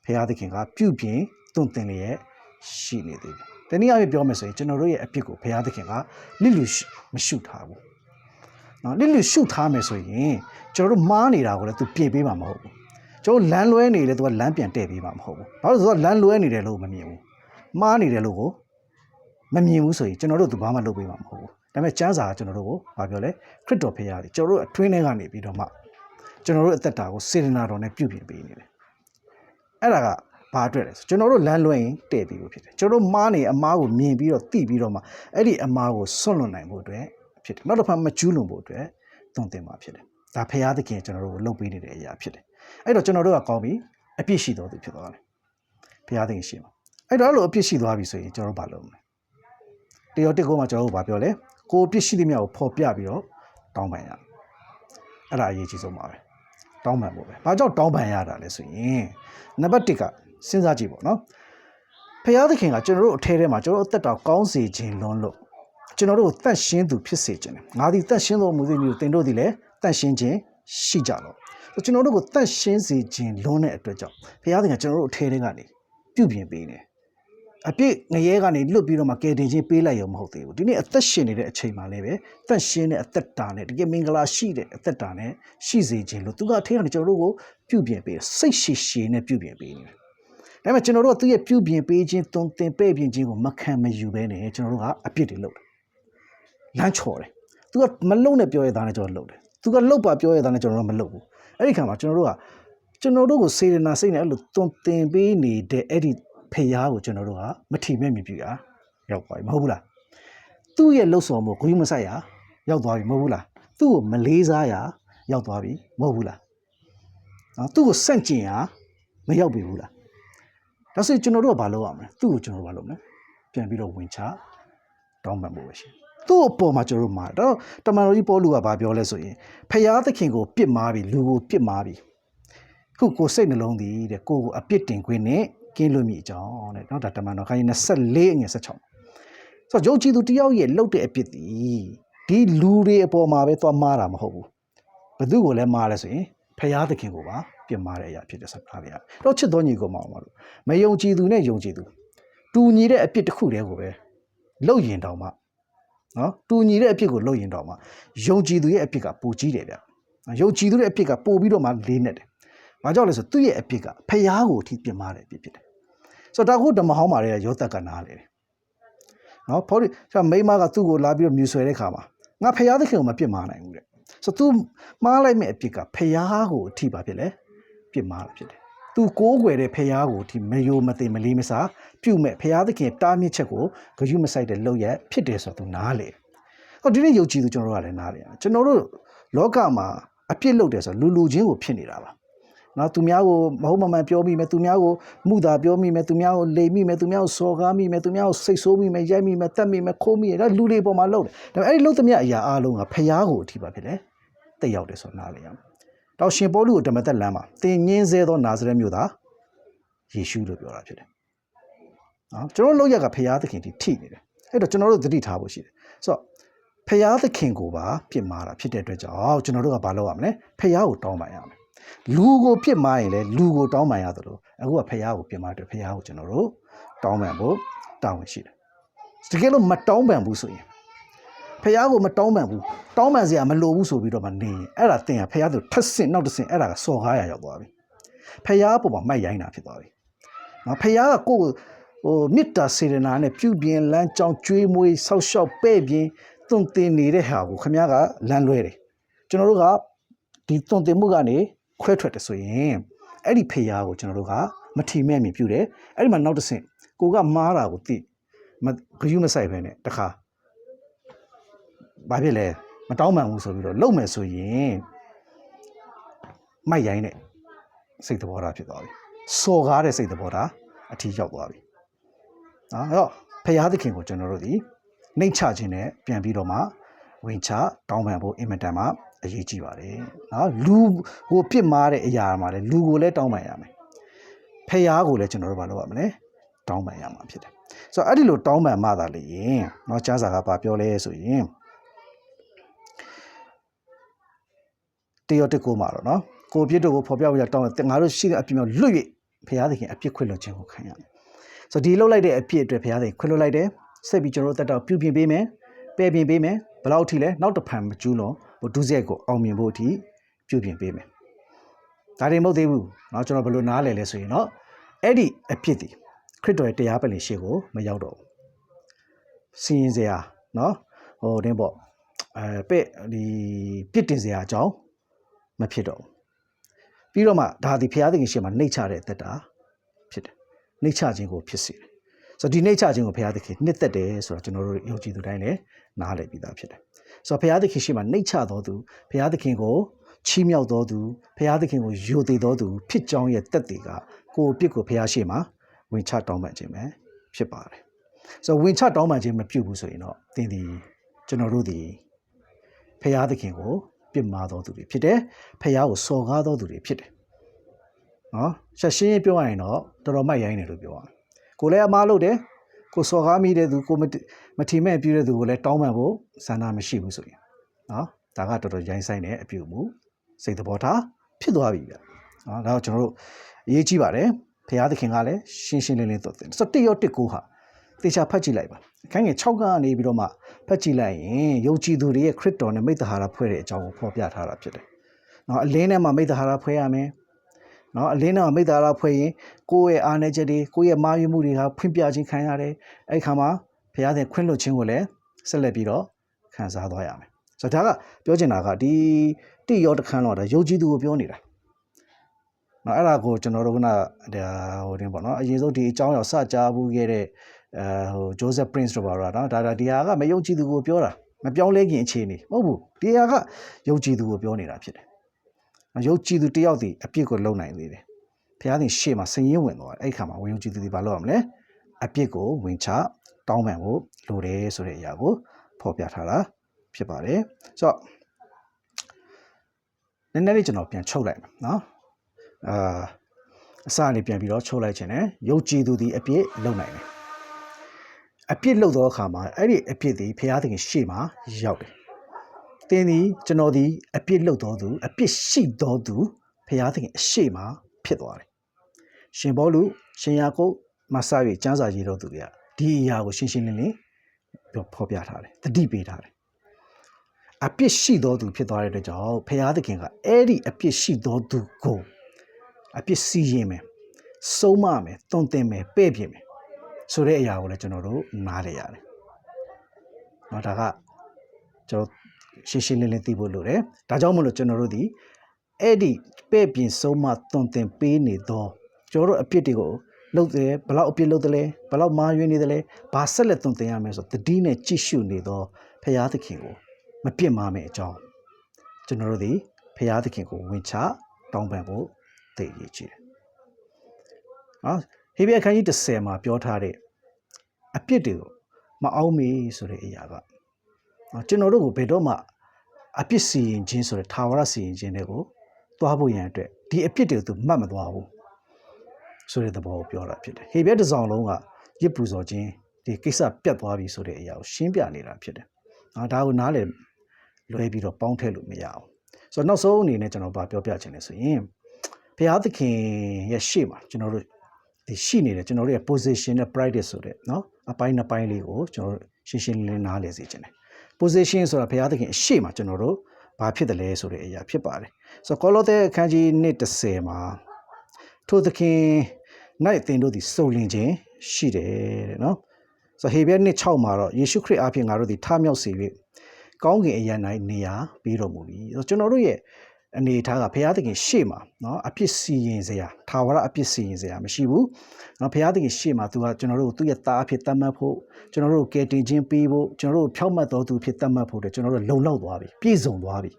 ဘုရားသခင်ကပြုပြင်တွင်တင်လျက်ရှိနေသေးတယ်။တနည်းအားဖြင့်ပြောမယ်ဆိုရင်ကျွန်တော်တို့ရဲ့အဖြစ်ကိုဘုရားသခင်ကလစ်လူမရှုထားဘူး။ နော်လိလူရှုထားမယ်ဆိုရင်ကျွန်တော်တို့မားနေတာကိုလည်းသူပြင်ပေးမှာမဟုတ်ဘူး။ကျွန်တော်လမ်းလွဲနေလေသူကလမ်းပြန်တဲ့ပေးမှာမဟုတ်ဘူး။ဘာလို့လဲဆိုတော့လမ်းလွဲနေတယ်လို့မမြင်ဘူး။မားနေတယ်လို့ကိုမမြင်ဘူးဆိုရင်ကျွန်တော်တို့သူဘာမှလုပ်ပေးမှာမဟုတ်ဘူး။ဒါပေမဲ့ကျမ်းစာကကျွန်တော်တို့ကိုဘာပြောလဲခရစ်တော်ဖရာကြီးကျွန်တော်တို့အတွင်းထဲကနေပြီးတော့မှကျွန်တော်တို့အသက်တာကိုစေတနာတော်နဲ့ပြုပြင်ပေးနေတယ်အဲ့ဒါကဘာအတွက်လဲဆိုကျွန်တော်တို့လမ်းလွဲရင်တည့်ပြီးလို့ဖြစ်တယ်ကျွန်တော်တို့မားနေအမားကိုမြင်ပြီးတော့သိပြီးတော့မှအဲ့ဒီအမားကိုစွန့်လွတ်နိုင်ဖို့အတွက် ဖြစ်တယ်နောက်တစ်ဖက်မကျူးလွန်ဖို့အတွက်သွန်သင်မှာဖြစ်တယ်ဒါဖရာသခင်ကျွန်တော်တို့ကိုလုပ်ပေးနေတဲ့အရာဖြစ်တယ်အဲ့တော့ကျွန်တော်တို့ကကောင်းပြီအပြစ်ရှိတော်သူဖြစ်သွားတယ်ဖရာသခင်ရှိမှာအဲ့တော့အဲ့လိုအပြစ်ရှိသွားပြီဆိုရင်ကျွန်တော်တို့ဘာလုပ်မလဲတယောက်တစ်ကိုမှကျွန်တော်တို့ဘာပြောလဲကိုအပြစ်ရှိသမျှကိုဖော်ပြပြီးတော့တောင်းပန်ရအဲ့ဒါအရေးကြီးဆုံးပါပဲတောင်းပန်ဖို့ပဲဘာကြောင့်တောင်းပန်ရတာလဲဆိုရင်နံပါတ်1ကစဉ်းစားကြည့်ပေါ့နော်ဖရာသခင်ကကျွန်တော်တို့အထဲထဲမှာကျွန်တော်တို့အသက်တာကောင်းစေခြင်းလွန်းလို့ ကျွန်တော်တို့ကိုတတ်ရှင်းသူဖြစ်စေခြင်းတယ်ငါသည်တတ်ရှင်းတော်မူသည်မျိုးတင်တို့သည်လည်းတတ်ရှင်းခြင်းရှိကြတော့ကျွန်တော်တို့ကိုတတ်ရှင်းစေခြင်းလွန်းတဲ့အတွက်ကြောင့်ဖရာသခင်ကျွန်တော်တို့အထဲထဲကနေပြုပြင်ပေးနေတယ်အပြစ်ငရဲကနေလွတ်ပြီးတော့မှကယ်တင်ခြင်းပေးလိုက်ရုံမဟုတ်သေးဘူးဒီနေ့အသက်ရှင်နေတဲ့အချိန်မှာလည်းပဲအသက်ရှင်တဲ့အသက်တာနဲ့တကယ်မင်္ဂလာရှိတဲ့အသက်တာနဲ့ရှိစေခြင်းလို့သူကအထေကနေကျွန်တော်တို့ကိုပြုပြင်ပေးစိတ်ရှိရှိနဲ့ပြုပြင်ပေးနေတယ်ဒါပေမဲ့ကျွန်တော်တို့ကသူ့ရဲ့ပြုပြင်ပေးခြင်းတုံသင်ပဲ့ပြင်ခြင်းကိုမခံမယူဘဲနဲ့ကျွန်တော်တို့ကအပြစ်တွေလုပ်တယ် လမ်းချော်တယ်သူကမလုံနဲ့ပြောရတာနဲ့ကျွန်တော်လုပ်တယ်သူကလှုပ်ပါပြောရတာနဲ့ကျွန်တော်တို့မလုပ်ဘူးအဲ့ဒီခါမှာကျွန်တော်တို့ကကျွန်တော်တို့ကိုစေရနာစိတ်နဲ့အဲ့လိုတုံသင်ပေးနေတဲ့အဲ့ဒီဖျားကိုကျွန်တော်တို့ကမထီမဲ့မြပြရရောက်သွားပြီမဟုတ်ဘူးလားသူ့ရဲ့လှုပ်ဆောင်မှုဂုဏ်မဆိုင်ရရောက်သွားပြီမဟုတ်ဘူးလားသူ့ကိုမလေးစားရရောက်သွားပြီမဟုတ်ဘူးလားနော်သူ့ကိုစန့်ကျင်ရမရောက်ပြီဘူးလားဒါဆိုကျွန်တော်တို့ကဘာလုပ်ရမလဲသူ့ကိုကျွန်တော်တို့ဘာလုပ်မလဲပြန်ပြီးတော့ဝင်ချတောင်းပန်ဖို့ပဲရှိ သူ့အပေါ်မှာကျွန်တော်တို့မှာတော့တမန်တော်ကြီးပေါလုကဘာပြောလဲဆိုရင်ဖျားသခင်ကိုပြစ်မှားပြီလူကိုပြစ်မှားပြီခုကိုစိတ်နှလုံးသည်တဲ့ကိုကိုအပြစ်တင်ခွင့်နဲ့ကင်းလွတ်မိအကြောင်းတဲ့နော်ဒါတမန်တော်ခိုင်း24အငယ်16ဆိုတော့ယုံကြည်သူတယောက်ရဲ့လှုပ်တဲ့အပြစ်ဒီဒီလူတွေအပေါ်မှာပဲသွားမှားတာမဟုတ်ဘူးဘယ်သူကိုလဲမှားလဲဆိုရင်ဖရာသခင်ကိုပါပြင်မာတဲ့အရာဖြစ်တဲ့ဆက်ကားဗျာတော့ချစ်တော်ညီကိုမအောင်ပါလို့မယုံကြည်သူနဲ့ယုံကြည်သူတူညီတဲ့အပြစ်တစ်ခုတည်းကိုပဲလှုပ်ရင်တောင်မှ နော်တူညီတဲ့အပြစ်ကိုလှုပ်ရင်တောင်မှယုံကြည်သူရဲ့အပြစ်ကပိုကြီးတယ်ဗျယုံကြည်သူရဲ့အပြစ်ကပိုပြီးတော့မှလေးနဲ့တယ်ဘာကြောင့်လဲဆိုသူ့ရဲ့အပြစ်ကဖျားကိုအထိပြင်မာတဲ့အပြစ်ဖြစ်တယ်။ဆိုတော့ဒါကိုဓမ္မဟောင်းမာတွေကယောသက်ကနားလေတယ်။နော်ဖော်ဒီဆိုမိမကသူ့ကိုလာပြီးတော့မြူဆွဲတဲ့ခါမှာငါဖျားသခင်ကိုမပြစ်မာနိုင်ဘူးတဲ့။ဆိုတော့ तू မှားလိုက်မဲ့အပြစ်ကဖျားကိုအထိပါဖြစ်လေပြစ်မာတာဖြစ်တယ်။ तू ကိုးကွယ်တဲ့ဖျားကိုအထိမယိုမသိမလေးမစားပြုတ်မဲ့ဖျားသခင်တားမြစ်ချက်ကိုဂယုမဆိုင်တဲ့လောက်ရဖြစ်တယ်ဆိုတော့ तू နားလေ။ဟောဒီနေ့ယုံကြည်သူကျွန်တော်တို့ကလည်းနားလေ။ကျွန်တော်တို့လောကမှာအပြစ်လုပ်တယ်ဆိုတော့လူလူချင်းကိုဖြစ်နေတာပါ။နော်သူများကိုမဟုတ်မမှန်ပြောမိမယ်သူများကိုမှုသာပြောမိမယ်သူများကိုလိမ်မိမယ်သူများကိုစော်ကားမိမယ်သူများကိုစိတ်ဆိုးမိမယ်ရိုက်မိမယ်တတ်မိမယ်ခိုးမိရဒါလူတွေပေါ်မှာလုပ်တယ်ဒါပေမဲ့အဲ့ဒီလုပ်သမျှအရာအလုံးကဖျားကိုအထိပါဖြစ်တယ်တက်ရောက်တယ်ဆိုနားလေရမယ် တောက်ရှင်ပေါလုကိုဓမ္မသက်လမ်းမှာတင်ငင်းဆဲသောနာဇရက်မြို့သားယေရှုလို့ပြောတာဖြစ်တယ်နော်ကျွန်တော်တို့လောက်ရကဖရာသခင်ဒီထိနေတယ်အဲ့တော့ကျွန်တော်တို့သတိထားဖို့ရှိတယ်ဆိုတော့ဖရာသခင်ကိုပါပြစ်မှားတာဖြစ်တဲ့အတွက်ကြောင့်ကျွန်တော်တို့ကဘာလုပ်ရမလဲဖရာကိုတောင်းပန်ရမယ်လူကိုပြစ်မှားရင်လည်းလူကိုတောင်းပန်ရသလိုအခုကဖရာကိုပြစ်မှားတယ်ဖရာကိုကျွန်တော်တို့တောင်းပန်ဖို့တောင်းဝင်ရှိတယ်တကယ်လို့မတောင်းပန်ဘူးဆိုရင် ဖះကိုမတောင်းပန်ဘူးတောင်းပန်စရာမလိုဘူးဆိုပြီးတော့မှနေရင်အဲ့ဒါတင်ရဖះဆိုထက်ဆင့်နောက်တစ်ဆင့်အဲ့ဒါကစော်ကားရရောက်သွားပြီဖះအပေါ်မှာမိုက်ရိုင်းတာဖြစ်သွားပြီနော်ဖះကကိုယ့်ကိုဟိုမေတ္တာစေတနာနဲ့ပြုပြင်လမ်းကြောင်းကျွေးမွေးဆောက်ရှောက်ပဲ့ပြင်သွန်သင်နေတဲ့ဟာကိုခမ ्या ကလမ်းလွဲတယ်ကျွန်တော်တို့ကဒီသွန်သင်မှုကနေခွဲထွက်တယ်ဆိုရင်အဲ့ဒီဖះကိုကျွန်တော်တို့ကမထီမဲ့မြင်ပြုတယ်အဲ့ဒီမှာနောက်တစ်ဆင့်ကိုကမားတာကိုသိမဂယုမဆိုင်ပဲနဲ့တခါ ဘာဖြစ်လဲမတောင်းပန်ဘူးဆိုပြီးတော့လုံမယ်ဆိုရင်မိုက်ရိုင်းတဲ့စိတ်သဘောထားဖြစ်သွားပြီစော်ကားတဲ့စိတ်သဘောထားအထီးရောက်သွားပြီနော်အဲ့တော့ဖရာသခင်ကိုကျွန်တော်တို့ဒီနှိတ်ချခြင်းနဲ့ပြန်ပြီးတော့မှဝင်ချတောင်းပန်ဖို့အင်မတန်မှအရေးကြီးပါတယ်နော်လူကိုပြစ်မှားတဲ့အရာမှာလေလူကိုလည်းတောင်းပန်ရမယ်ဖရာကိုလည်းကျွန်တော်တို့ဘာလုပ်ရမလဲတောင်းပန်ရမှာဖြစ်တယ်ဆိုတော့အဲ့ဒီလိုတောင်းပန်မှသာလေရင်เนาะကြားစာကဘာပြောလဲဆိုရင် တယောတက်ကိုမှာတော့เนาะကိုပြစ်တို့ကိုဖော်ပြဖို့ရတောင်းတယ်ငါတို့ရှိတဲ့အပြစ်မြောက်လွတ်၍ဖရာသခင်အပြစ်ခွင့်လွှတ်ခြင်းကိုခံရမယ်ဆိုတော့ဒီလှုပ်လိုက်တဲ့အပြစ်အတွက်ဘုရားသခင်ခွင့်လွှတ်လိုက်တယ်ဆက်ပြီးကျွန်တော်တို့တက်တော့ပြုပြင်ပေးမယ်ပယ်ပြင်ပေးမယ်ဘယ်လောက်ထိလဲနောက်တစ်ဖန်မကျူးလွန်ဟိုဒုစရိုက်ကိုအောင်မြင်ဖို့အထိပြုပြင်ပေးမယ်ဒါတွေမဟုတ်သေးဘူးเนาะကျွန်တော်ဘယ်လိုနားလဲလဲဆိုရင်เนาะအဲ့ဒီအပြစ်ဒီခရစ်တော်ရဲ့တရားပလင်ရှေ့ကိုမရောက်တော့ဘူးစီရင်စရာเนาะဟိုတင်းပေါ့အဲပဲ့ဒီပြစ်တင်စရာအကြောင်း မဖြစ်တော့ဘူးပြီးတော့မှဒါဒီဘုရားသခင်ရှေ့မှာနှိတ်ချတဲ့အသက်တာဖြစ်တယ်နှိတ်ချခြင်းကိုဖြစ်စေတယ်ဆိုတော့ဒီနှိတ်ချခြင်းကိုဘုရားသခင်နှစ်သက်တယ်ဆိုတော့ကျွန်တော်တို့ယုံကြည်သူတိုင်းလည်းနားလည်ပြီးသားဖြစ်တယ်ဆိုတော့ဘုရားသခင်ရှေ့မှာနှိတ်ချတော်သူဘုရားသခင်ကိုချီးမြှောက်တော်သူဘုရားသခင်ကိုယိုသေးတော်သူဖြစ်ကြောင်းရဲ့တက်တွေကကိုယ်အပြစ်ကိုဘုရားရှေ့မှာဝင်ချတောင်းပန်ခြင်းပဲဖြစ်ပါတယ်ဆိုတော့ဝင်ချတောင်းပန်ခြင်းမပြုဘူးဆိုရင်တော့သင်ဒီကျွန်တော်တို့ဒီဘုရားသခင်ကို ပြစ်မှားတော်သူတွေဖြစ်တယ်ဘုရားကိုစော်ကားတော်သူတွေဖြစ်တယ်နော်ဆက်ရှင်းပြောရရင်တော့တော်တော်မိုက်ရိုင်းတယ်လို့ပြောရမယ်ကိုလည်းအမားလုပ်တယ်ကိုစော်ကားမိတဲ့သူကိုမမထီမဲ့ပြတဲ့သူကိုလည်းတောင်းပန်ဖို့ဆန္ဒမရှိဘူးဆိုရင်နော်ဒါကတော်တော်ရိုင်းဆိုင်တဲ့အပြုမှုစိတ်သဘောထားဖြစ်သွားပြီဗျနော်ဒါတော့ကျွန်တော်တို့အရေးကြီးပါတယ်ဘုရားသခင်ကလည်းရှင်းရှင်းလင်းလင်းသွတ်တယ်ဆိုတော့တစ်ရောတစ်ကိုဟာတေချာဖတ်ကြည့်လိုက်ပါ ခိုင်းငယ်6ကနေပြီးတော့မှဖတ်ကြည့်လိုက်ရင်ယုံကြည်သူတွေရဲ့ခရစ်တော်နဲ့မိတ္တဟာရဖွဲ့တဲ့အကြောင်းကိုဖော်ပြထားတာဖြစ်တယ်နော်အလင်းထဲမှာမိတ္တဟာရဖွဲ့ရမယ်နော်အလင်းထဲမှာမိတ္တဟာရဖွဲ့ရင်ကိုယ့်ရဲ့အားနည်းချက်တွေကိုယ့်ရဲ့မာယွမှုတွေဟာဖွင့်ပြခြင်းခံရတယ်အဲ့ခါမှာဘုရားသခင်ခွင့်လွှတ်ခြင်းကိုလည်းဆက်လက်ပြီးတော့ခံစားသွားရမယ်ဆိုတော့ဒါကပြောချင်တာကဒီတိရောတခန်းတော့ဒါယုံကြည်သူကိုပြောနေတာ နော်အဲ့ဒါကိုကျွန်တော်တို့ကဒါဟိုတင်ပေါ့နော်အရင်ဆုံးဒီအကြောင်းအရာစကြားဘူးခဲ့တဲ့အဲဟိုဂျိုးဆက်ပရင်စ်တို့ပါတော့နော်ဒါဒါဒီဟာကမယုံကြည်သူကိုပြောတာမပြောင်းလဲခင်အခြေအနေမဟုတ်ဘူးဒီဟာကယုံကြည်သူကိုပြောနေတာဖြစ်တယ်ယုံကြည်သူတယောက်တည်းအပြစ်ကိုလုံနိုင်သေးတယ်ဘုရားသခင်ရှေ့မှာစင်ရင်ဝင်သွားတယ်အဲ့ဒီခါမှာဝင်ယုံကြည်သူတွေဘာလုပ်ရမလဲအပြစ်ကိုဝင်ချတောင်းပန်ဖို့လိုတယ်ဆိုတဲ့အရာကိုဖော်ပြထားတာဖြစ်ပါတယ်ဆိုတော့နည်းနည်းလေးကျွန်တော်ပြန်ချုပ်လိုက်မယ်နော် အာအစအနေပြန်ပြီးတော့ချုပ်လိုက်ခြင်းနဲ့ယုံကြည်သူဒီအပြစ်လုံနိုင်တယ်အပြစ်လုပ်သောအခါမှာအဲ့ဒီအပြစ်ဒီဘုရားသခင်ရှေ့မှာရောက်တယ်။တင်းဒီကျွန်တော်ဒီအပြစ်လုပ်တော်သူအပြစ်ရှိတော်သူဘုရားသခင်အရှိမှာဖြစ်သွားတယ်။ရှင်ဘောလူရှင်ယာကုပ်မဆာ၍ကျမ်းစာရေးတော်သူတွေကဒီအရာကိုရှင်းရှင်းလင်းလင်းဖော်ပြထားတယ်။တတိပေးထားတယ်။အပြစ်ရှိတော်သူဖြစ်သွားတဲ့အတွက်ကြောင့်ဘုရားသခင်ကအဲ့ဒီအပြစ်ရှိတော်သူကို အပြစ်စီရင်မယ်။ဆုံးမမယ်၊တုံ့တင်မယ်၊ပဲ့ပြင်မယ်ဆိုတဲ့အရာကိုလည်းကျွန်တော်တို့နားလည်ရတယ်။နော်ဒါကကျွန်တော်ရှင်းရှင်းလင်းလင်းသိဖို့လိုတယ်။ဒါကြောင့်မလို့ကျွန်တော်တို့ဒီအဲ့ဒီပဲ့ပြင်ဆုံးမသွန်သင်ပေးနေတော့ကျွန်တော်တို့အပြစ်တွေကိုလုပ်တယ်ဘလောက်အပြစ်လုပ်တယ်လဲဘလောက်မာယွင်းနေတယ်လဲဘာဆက်လက်သွန်သင်ရမလဲဆိုတတိနဲ့ကြည့်ရှုနေတော့ဖရာသခင်ကိုမပြစ်မှားမယ်အကြောင်းကျွန်တော်တို့ဒီဖရာသခင်ကိုဝင်ချတောင်းပန်ဖို့ သိရကြည့်တယ်။နော်ဟေဘရဲခန်းကြီး30မှာပြောထားတဲ့အပြစ်တွေကိုမအောင်မေဆိုတဲ့အရာကနော်ကျွန်တော်တို့ကိုဘယ်တော့မှအပြစ်စီရင်ခြင်းဆိုတဲ့ထာဝရစီရင်ခြင်းတွေကိုသွားဖို့ရန်အတွက်ဒီအပြစ်တွေကိုသူမှတ်မသွားဘူးဆိုတဲ့သဘောကိုပြောတာဖြစ်တယ်ဟေဘဲတစ်စောင်းလုံးကရစ်ပူဇော်ခြင်းဒီကိစ္စပြတ်သွားပြီဆိုတဲ့အရာကိုရှင်းပြနေတာဖြစ်တယ်နော်ဒါကိုနားလည်လွဲပြီးတော့ပေါင်းထည့်လို့မရအောင်ဆိုတော့နောက်ဆုံးအနေနဲ့ကျွန်တော်ဗာပြောပြချင်တယ်ဆိုရင် ဘုရားသခင်ရဲ့ရှေ့မှာကျွန်တော်တို့ဒီရှိနေတယ်ကျွန်တော်တို့ရဲ့ position နဲ့ practice ဆိုတဲ့เนาะအပိုင်းနှစ်ပိုင်းလေးကိုကျွန်တော်တို့ရှင်းရှင်းလင်းလင်းနားလည်စေချင်တယ် position ဆိုတာဘုရားသခင်အရှိမကျွန်တော်တို့ဘာဖြစ်တယ်လဲဆိုတဲ့အရာဖြစ်ပါတယ်ဆိုတော့ကောလောသဲအခန်းကြီး1:30မှာထိုသခင်၌သင်တို့သည်စုံလင်ခြင်းရှိတယ်တဲ့နော်ဆိုတော့ဟေဘဲ1:6မှာတော့ယေရှုခရစ်အားဖြင့်ငါတို့သည်ထမြောက်စေ၍ကောင်းကင်အရာ၌နေရာပြီးတော်မူပြီဆိုတော့ကျွန်တော်တို့ရဲ့ အနေထားကဘုရားသခင်ရှေ့မှာเนาะအပြစ်စီရင်စရာထာဝရအပြစ်စီရင်စရာမရှိဘူးเนาะဘုရားသခင်ရှေ့မှာသူကကျွန်တော်တို့ကိုသူ့ရဲ့သားအဖြစ်တတ်မှတ်ဖို့ကျွန်တော်တို့ကိုကယ်တင်ခြင်းပေးဖို့ကျွန်တော်တို့ကိုဖြောက်မှတ်တော်သူဖြစ်တတ်မှတ်ဖို့တဲ့ကျွန်တော်တို့လုံလောက်သွားပြီပြည့်စုံသွားပြီ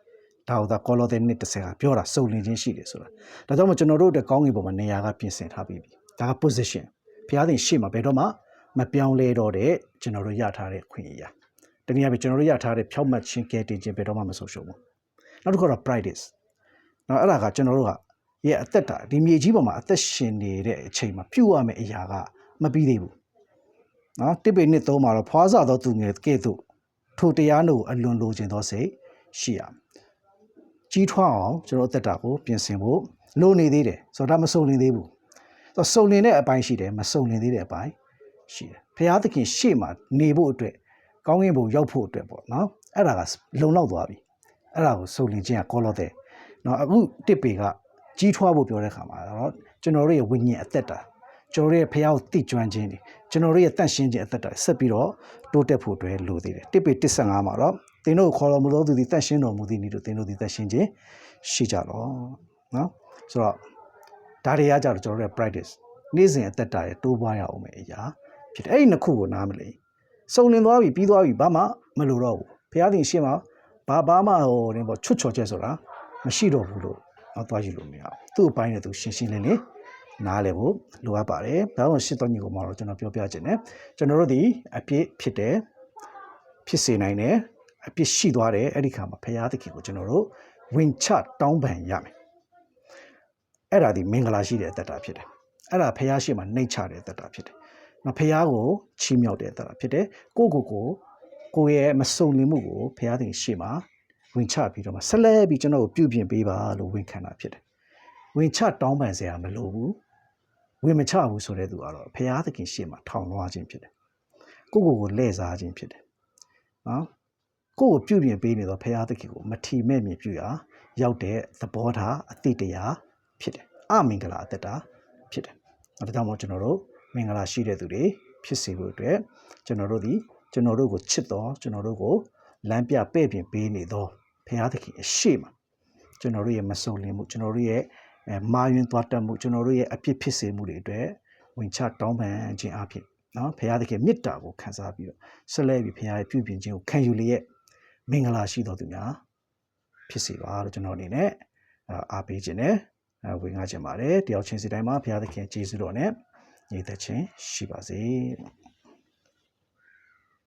ဒါဟုတ်တာကောလောသဲနှစ်30ကပြောတာစုံလင်ခြင်းရှိတယ်ဆိုတာဒါကြောင့်မို့ကျွန်တော်တို့အတွက်ကောင်းကင်ဘုံမှာနေရာကပြင်ဆင်ထားပြီးပြီဒါက position ဘုရားသခင်ရှေ့မှာဘယ်တော့မှမပြောင်းလဲတော့တဲ့ကျွန်တော်တို့ရထားတဲ့ခွင့်အရာတနည်းအားဖြင့်ကျွန်တော်တို့ရထားတဲ့ဖြောက်မှတ်ခြင်းကယ်တင်ခြင်းဘယ်တော့မှမဆုံးရှုံးဘူးနောက်တစ်ခုကတော့ practice နော်အဲ့ဒါကကျွန်တော်တို့ကရဲ့အသက်တာဒီမြေကြီးပေါ်မှာအသက်ရှင်နေတဲ့အချိန်မှာပြုရမယ့်အရာကမပြီးသေးဘူးနော်တစ်ပေနှစ်သုံးမှာတော့ဖွားစားသောသူငယ်ကဲ့သို့ထိုတရားတို့အလွန်လိုချင်သောစိတ်ရှိရမယ်ကြီးထွားအောင်ကျွန်တော်အသက်တာကိုပြင်ဆင်ဖို့လိုနေသေးတယ်ဆိုတော့ဒါမစုံလင်သေးဘူးဆိုတော့စုံလင်တဲ့အပိုင်းရှိတယ်မစုံလင်သေးတဲ့အပိုင်းရှိတယ်ဖရာသခင်ရှေ့မှာနေဖို့အတွက်ကောင်းကင်ဘုံရောက်ဖို့အတွက်ပေါ့နော်အဲ့ဒါကလုံလောက်သွားပြီအဲ့ဒါကိုစုံလင်ခြင်းကကောလောတဲ့ နော်အခုတစ်ပေကကြီးထွားဖို့ပြောတဲ့ခါမှာတော့ကျွန်တော်တို့ရဲ့ဝိညာဉ်အသက်တာကျွန်တော်တို့ရဲ့ဖះကိုတိကျွမ်းခြင်းတွေကျွန်တော်တို့ရဲ့တန့်ရှင်းခြင်းအသက်တာဆက်ပြီးတော့တိုးတက်ဖို့အတွက်လိုသေးတယ်တစ်ပေ15မှာတော့သင်တို့ကိုခေါ်တော်မူသောသူသည်တန့်ရှင်းတော်မူသည်နည်းလို့သင်တို့သည်တန့်ရှင်းခြင်းရှိကြတော့နော်ဆိုတော့ဒါတွေကကြတော့ကျွန်တော်တို့ရဲ့ practice နေ့စဉ်အသက်တာရဲ့တိုးပွားရအောင်မယ့်အရာဖြစ်တယ်အဲ့ဒီနှစ်ခုကိုနားမလည်စုံလင်သွားပြီပြီးသွားပြီဘာမှမလိုတော့ဘူးဖះသည်ရှင်းမှာဘာဘာမှဟိုတင်ပေါ့ချွတ်ချော်ချက်ဆိုတာ မရှိတော့ဘူးလို့တော့သွားယူလို့မရဘူးသူ့အပိုင်းနဲ့သူရှင်းရှင်းလင်းလင်းနားလည်ဖို့လိုအပ်ပါတယ်ဒါကြောင့်ရှစ်တော်ညီကိုမှတော့ကျွန်တော်ပြောပြခြင်းနဲ့ကျွန်တော်တို့ဒီအပြစ်ဖြစ်တယ်ဖြစ်စေနိုင်တယ်အပြစ်ရှိသွားတယ်အဲ့ဒီခါမှာဘုရားသခင်ကိုကျွန်တော်တို့ဝင်ချတောင်းပန်ရမယ်အဲ့ဒါဒီမင်္ဂလာရှိတဲ့အသက်တာဖြစ်တယ်အဲ့ဒါဘုရားရှိမှနှိတ်ချတဲ့အသက်တာဖြစ်တယ်နော်ဘုရားကိုချီးမြှောက်တဲ့အသက်တာဖြစ်တယ်ကိုကိုကိုကိုရဲ့မစုံလင်မှုကိုဘုရားသခင်ရှိမှ ဝင်ချပြီးတော့မှဆက်လက်ပြီးကျွန်တော်ကိုပြုပြင်ပေးပါလို့ဝန်ခံတာဖြစ်တယ်။ဝင်ချတောင်းပန်စရာမလိုဘူး။ဝင်မချဘူးဆိုတဲ့သူကတော့ဘုရားသခင်ရှေ့မှာထောင်လွှားခြင်းဖြစ်တယ်။ကိုယ့်ကိုယ်ကိုလှည့်စားခြင်းဖြစ်တယ်။နော်။ကိုယ့်ကိုပြုပြင်ပေးနေတော့ဘုရားသခင်ကိုမထီမဲ့မြင်ပြုရာရောက်တဲ့သဘောထားအတိတ်တရားဖြစ်တယ်။အမင်္ဂလာအတ္တတာဖြစ်တယ်။ဒါကြောင့်မို့ကျွန်တော်တို့မင်္ဂလာရှိတဲ့သူတွေဖြစ်စေဖို့အတွက်ကျွန်တော်တို့ဒီကျွန်တော်တို့ကိုချစ်တော်ကျွန်တော်တို့ကိုလမ်းပြပဲ့ပြင်ပေးနေတော့ ဖရာသခင်အရှိမကျွန်တော်တို့ရဲ့မစုံလင်မှုကျွန်တော်တို့ရဲ့အဲမာယွင်သွားတတ်မှုကျွန်တော်တို့ရဲ့အပြစ်ဖြစ်စေမှုတွေအတွက်ဝင်ချတောင်းပန်ခြင်းအဖြစ်နော်ဖရာသခင်မေတ္တာကိုခံစားပြီးတော့ဆက်လက်ပြီးဖရာရဲ့ပြုပြင်ခြင်းကိုခံယူလျက်မင်္ဂလာရှိတော်သူများဖြစ်စေပါလို့ကျွန်တော်အနေနဲ့အားပေးခြင်းနဲ့ဝင်ငါခြင်းပါတယ်တယောက်ချင်းစီတိုင်းမှာဖရာသခင်ကျေးဇူးတော်နဲ့ညီသက်ချင်းရှိပါစေ